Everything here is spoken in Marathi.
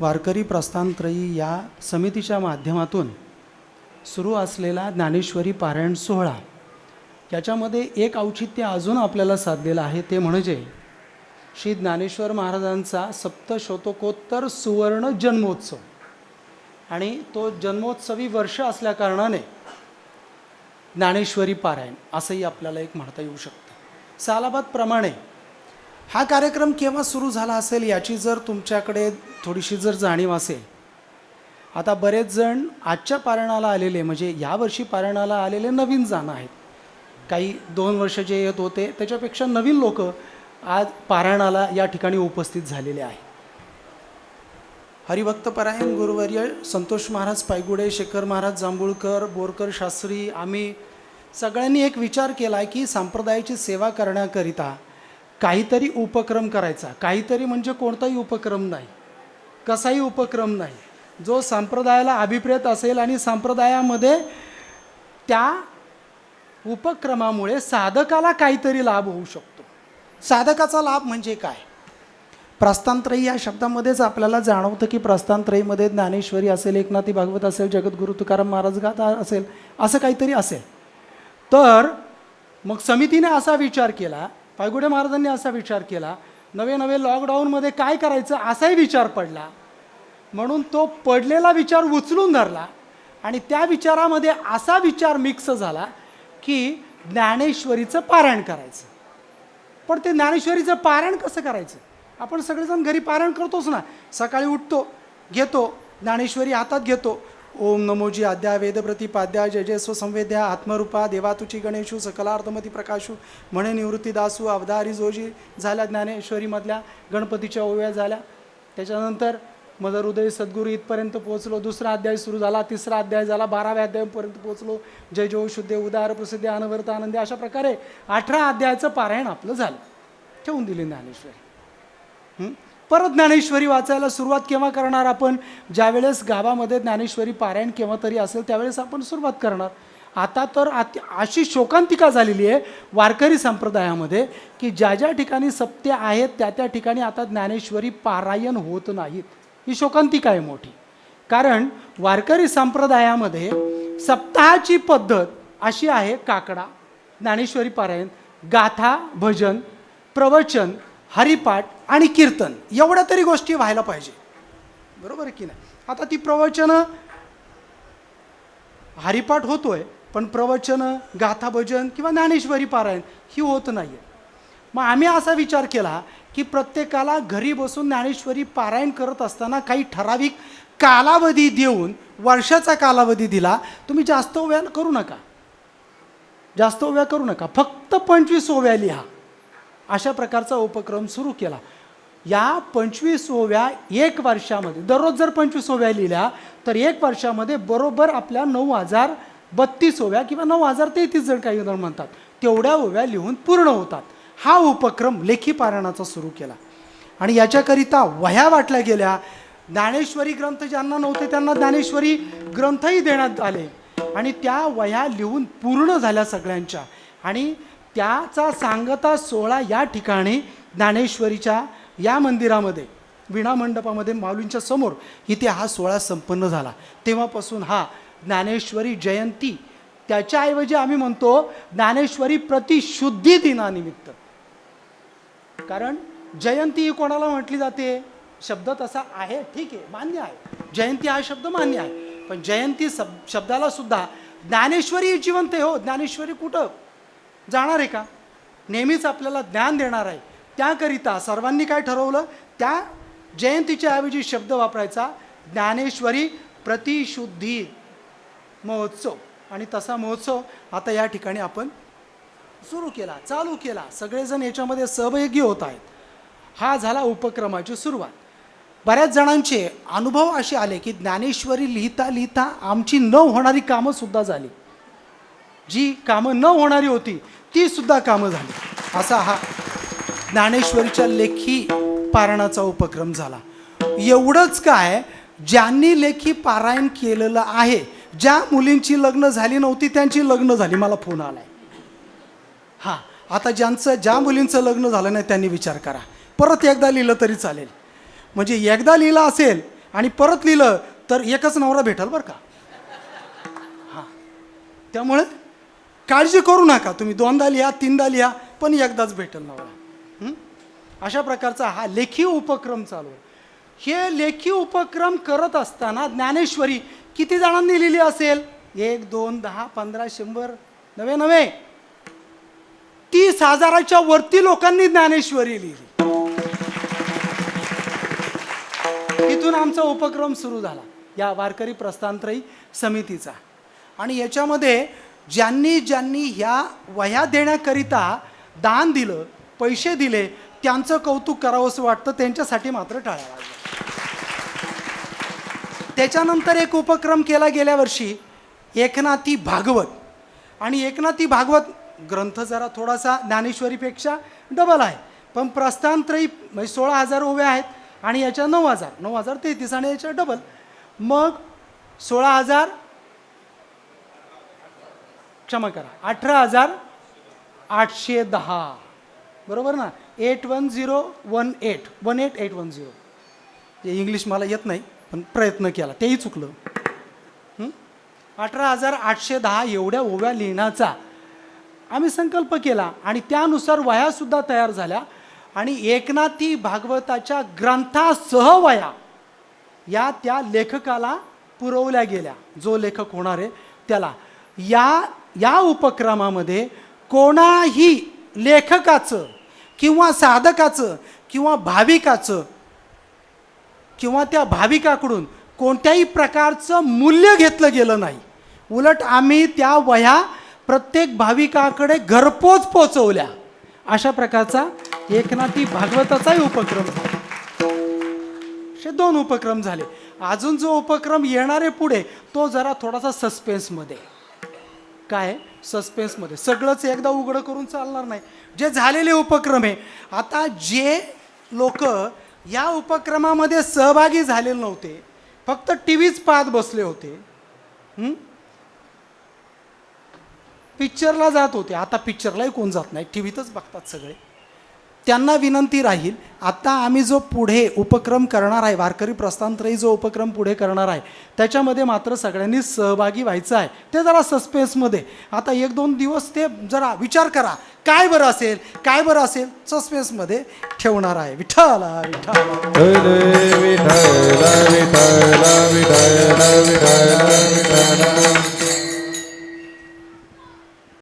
वारकरी प्रस्थानत्रयी या समितीच्या माध्यमातून सुरू असलेला ज्ञानेश्वरी पारायण सोहळा याच्यामध्ये एक औचित्य अजून आपल्याला साधलेलं आहे ते म्हणजे श्री ज्ञानेश्वर महाराजांचा सप्तशतकोत्तर सुवर्ण जन्मोत्सव. आणि तो जन्मोत्सवी वर्ष असल्याकारणाने ज्ञानेश्वरी पारायण असंही आपल्याला एक म्हणता येऊ शकतं. सालाबादप्रमाणे हा कार्यक्रम केव्हा सुरू झाला असेल याची जर तुमच्याकडे थोडीशी जर जाणीव असेल आता बरेच जण आजच्या पारणाला आलेले म्हणजे यावर्षी पारणाला आलेले नवीन जाणं आहेत. काही दोन वर्ष जे येत होते त्याच्यापेक्षा नवीन लोक आज पारायणाला या ठिकाणी उपस्थित झालेले आहे हरिभक्त परायण गुरुवर्य संतोष महाराज पायगुडे शेखर महाराज जांभूळकर बोरकर शास्त्री आम्ही सगळ्यांनी एक विचार केला आहे की संप्रदायाची सेवा करण्याकरिता काहीतरी उपक्रम करायचा. काहीतरी म्हणजे कोणताही उपक्रम नाही. कसाही उपक्रम नाही. जो संप्रदायाला अभिप्रेत असेल आणि संप्रदायामध्ये त्या उपक्रमामुळे साधकाला काहीतरी लाभ होऊ शकतो. साधकाचा लाभ म्हणजे काय? प्रस्थानत्रयी या शब्दामध्येच आपल्याला जाणवतं की प्रस्थानत्रयीमध्ये ज्ञानेश्वरी असेल एकनाथी भागवत असेल जगद्गुरु तुकाराम महाराज गाथा असेल असं काहीतरी असेल. तर मग समितीने असा विचार केला पायगुडे महाराजांनी असा विचार केला नवे नवे लॉकडाऊनमध्ये काय करायचं असाही विचार पडला. म्हणून तो पडलेला विचार उचलून धरला आणि त्या विचारामध्ये असा विचार मिक्स झाला की ज्ञानेश्वरीचं पारायण करायचं. पण ते ज्ञानेश्वरीचं पारायण कसं करायचं? आपण सगळेजण घरी पारायण करतोच ना. सकाळी उठतो घेतो ज्ञानेश्वरी हातात घेतो ओम नमोजी आद्या वेदप्रतिपाद्या जय जय स्वसंवेद्या आत्मरूपा देवा तुची गणेशू सकलार्थमती प्रकाशू म्हणे निवृत्ती दासू अवधारी जोजी झाल्या ज्ञानेश्वरीमधल्या गणपतीच्या ओव्या झाल्या. त्याच्यानंतर मदर उदय सद्गुरू इथपर्यंत पोहोचलो. दुसरा अध्याय सुरू झाला तिसरा अध्याय झाला बाराव्या अध्यायापर्यंत पोहोचलो. जय जो शुद्ध उदार प्रसिद्ध अनवर्त आनंदी अशा प्रकारे अठरा अध्यायाचं पारायण आपलं झालं. ठेवून दिले ज्ञानेश्वरी. परत ज्ञानेश्वरी वाचायला सुरुवात केव्हा करणार आपण? ज्यावेळेस गावामध्ये ज्ञानेश्वरी पारायण केव्हा तरी असेल त्यावेळेस आपण सुरुवात करणार. आता तर अति अशी शोकांतिका झालेली आहे वारकरी संप्रदायामध्ये की ज्या ज्या ठिकाणी सत्य आहेत त्या त्या ठिकाणी आता ज्ञानेश्वरी पारायण होत नाहीत. ही शोकांतिका आहे मोठी. कारण वारकरी संप्रदायामध्ये सप्ताहाची पद्धत अशी आहे काकडा ज्ञानेश्वरी पारायण गाथा भजन प्रवचन हरिपाठ आणि कीर्तन एवढ्या तरी गोष्टी व्हायला पाहिजे. बरोबर आहे की नाही? आता ती प्रवचनं हरिपाठ होतोय पण प्रवचनं गाथा भजन किंवा ज्ञानेश्वरी पारायण ही होत नाही आहे मग आम्ही असा विचार केला की प्रत्येकाला घरी बसून ज्ञानेश्वरी पारायण करत असताना काही ठराविक कालावधी देऊन वर्षाचा कालावधी दिला तुम्ही जास्त ओव्या करू नका. जास्त ओव्या करू नका. फक्त पंचवीस ओव्या लिहा. अशा प्रकारचा उपक्रम सुरू केला. या पंचवीस ओव्या एक वर्षामध्ये दररोज जर पंचवीस ओव्या लिहिल्या तर एक वर्षामध्ये बरोबर आपल्या नऊ हजार बत्तीस ओव्या किंवा नऊ हजार तेहतीस जण काही जण म्हणतात तेवढ्या ओव्या लिहून पूर्ण होतात. हा उपक्रम लेखी पारायणाचा सुरू केला. आणि याच्याकरिता वह्या वाटल्या गेल्या. ज्ञानेश्वरी ग्रंथ ज्यांना नव्हते त्यांना ज्ञानेश्वरी ग्रंथही देण्यात आले. आणि त्या वह्या लिहून पूर्ण झाल्या सगळ्यांच्या. आणि त्याचा सांगता सोहळा या ठिकाणी ज्ञानेश्वरीच्या या मंदिरामध्ये विणा मंडपामध्ये माऊलींच्या समोर इथे हा सोहळा संपन्न झाला. तेव्हापासून हा ज्ञानेश्वरी जयंती त्याच्याऐवजी आम्ही म्हणतो ज्ञानेश्वरी प्रतिशुद्धी दिनानिमित्त. कारण जयंती ही कोणाला म्हटली जाते? शब्द तसा आहे ठीक आहे मान्य आहे. जयंती हा शब्द मान्य आहे. पण जयंती सब शब्दाला सुद्धा ज्ञानेश्वरी जिवंत आहे हो. ज्ञानेश्वरी कुठं? जाणार आहे का? नेहमीच आपल्याला ज्ञान देणार आहे. त्याकरिता सर्वांनी काय ठरवलं? त्या जयंतीच्या ऐवजी शब्द वापरायचा ज्ञानेश्वरी प्रतिशुद्धी महोत्सव. आणि तसा महोत्सव आता या ठिकाणी आपण सुरू केला चालू केला. सगळेजण याच्यामध्ये सहभागी होत आहेत. हा झाला उपक्रमाची सुरुवात. बऱ्याच जणांचे अनुभव असे आले की ज्ञानेश्वरी लिहिता लिहिता आमची न होणारी कामंसुद्धा झाली. जी कामं न होणारी होती ती सुद्धा कामं झाली. असा हा ज्ञानेश्वरीच्या लेखी पारायणाचा उपक्रम झाला. एवढंच काय ज्यांनी लेखी पारायण केलेलं आहे ज्या मुलींची लग्न झाली नव्हती त्यांची लग्न झाली. मला फोन आलाय. हां आता ज्यांचं ज्या मुलींचं लग्न झालं नाही त्यांनी विचार करा. परत एकदा लिहिलं तरी चालेल. म्हणजे एकदा लिहिलं असेल आणि परत लिहिलं तर एकच नवरा भेटल बरं का? हां. त्यामुळे काळजी करू नका. तुम्ही दोनदा लिहा तीनदा लिहा पण एकदाच भेटेल नवरा अशा प्रकारचा हा लेखी उपक्रम चालू आहे. हे लेखी उपक्रम करत असताना ज्ञानेश्वरी किती जणांनी लिहिली असेल? एक दोन दहा पंधरा शंभर नवे नवे. तीस हजाराच्या वरती लोकांनी ज्ञानेश्वरी लिहिली. इथून आमचा उपक्रम सुरू झाला. या वारकरी प्रस्थानत्रयी समितीचा. आणि याच्यामध्ये ज्यांनी ज्यांनी ह्या वह्या देण्याकरिता दान दिलं पैसे दिले त्यांचं कौतुक करावंसं वाटतं त्यांच्यासाठी मात्र टाळावं त्याच्यानंतर एक उपक्रम केला गेल्या वर्षी एकनाथी भागवत. आणि एकनाथी भागवत ग्रंथ जरा थोडासा ज्ञानेश्वरीपेक्षा डबल आहे. पण प्रस्थानत्रयी म्हणजे सोळा हजार उभ्या आहेत आणि याच्या नऊ हजार नऊ हजार तेहतीस आणि याच्या डबल मग सोळा हजार क्षमा करा. अठरा हजार आठशे दहा. बरोबर ना? Eight one zero one eight one eight eight one zero ते इंग्लिश मला येत नाही पण प्रयत्न केला. तेही चुकलं. अठरा हजार आठशे दहा एवढ्या ओव्या लिहिण्याचा आम्ही संकल्प केला आणि त्यानुसार वह्यासुद्धा तयार झाल्या. आणि एकनाथी भागवताच्या ग्रंथासह वया या त्या लेखकाला पुरवल्या गेल्या. जो लेखक होणार आहे त्याला. या या उपक्रमामध्ये कोणाही लेखकाचं किंवा साधकाचं किंवा भाविकाचं किंवा त्या भाविकाकडून कोणत्याही प्रकारचं मूल्य घेतलं गेलं नाही. उलट आम्ही त्या वह्या प्रत्येक भाविकाकडे घरपोच पोचवल्या. अशा प्रकारचा एकनाथी भागवताचाही उपक्रम झाला. असे दोन उपक्रम झाले. अजून जो उपक्रम येणार आहे पुढे तो जरा थोडासा सस्पेन्समध्ये काय? सस्पेन्समध्ये सगळंच एकदा उघडं करून चालणार नाही. जे झालेले उपक्रम आहे आता जे लोक या उपक्रमामध्ये सहभागी झालेले नव्हते फक्त टी व्हीच पाहत बसले होते पिक्चरला जात होते. आता पिक्चरलाही कोण जात नाही. टी व्हीतच बघतात सगळे. त्यांना विनंती राहील आता आम्ही जो पुढे उपक्रम करणार आहे वारकरी प्रस्थानत्रयी जो उपक्रम पुढे करणार आहे त्याच्यामध्ये मात्र सगळ्यांनी सहभागी व्हायचं आहे. ते जरा सस्पेन्समध्ये आता एक दोन दिवस ते जरा विचार करा. काय बरं असेल काय बरं असेल सस्पेन्समध्ये ठेवणार आहे. विठ्ठला विठ्ठल.